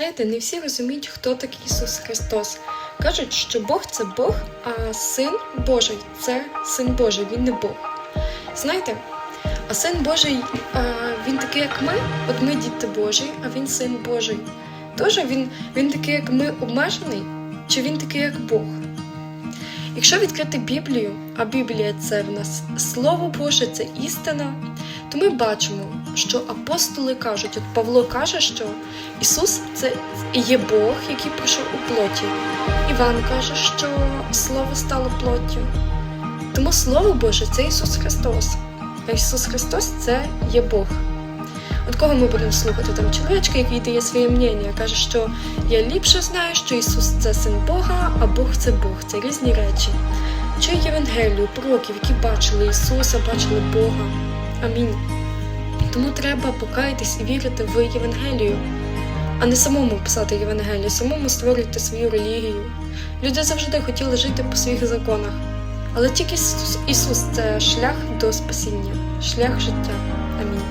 Знаєте, не всі розуміють, хто такий Ісус Христос. Кажуть, що Бог це Бог, а Син Божий це Син Божий, він не Бог. Знаєте, а син Божий, він такий, як ми, от ми діти Божі, а він син Божий. Тож він, він такий, як ми, обмежений, чи він такий, як Бог? Якщо відкрити Біблію, а Біблія це в нас Слово Боже, це істина, то ми бачимо, що апостоли кажуть, от Павло каже, що Ісус це є Бог, який прийшов у плоті. Іван каже, що Слово стало плоттю. Тому Слово Боже це Ісус Христос. А Ісус Христос це є Бог. От кого ми будемо слухати? Там чоловічка, який дає своє мнення, каже, що я ліпше знаю, що Ісус це син Бога, а Бог це Бог, це різні речі. Чи Євангелію, пророків, які бачили Ісуса, бачили Бога. Амінь. Тому треба покаятись і вірити в Євангелію, а не самому писати Євангелію, самому створювати свою релігію. Люди завжди хотіли жити по своїх законах, але тільки Ісус, це шлях до спасіння, шлях життя. Амінь.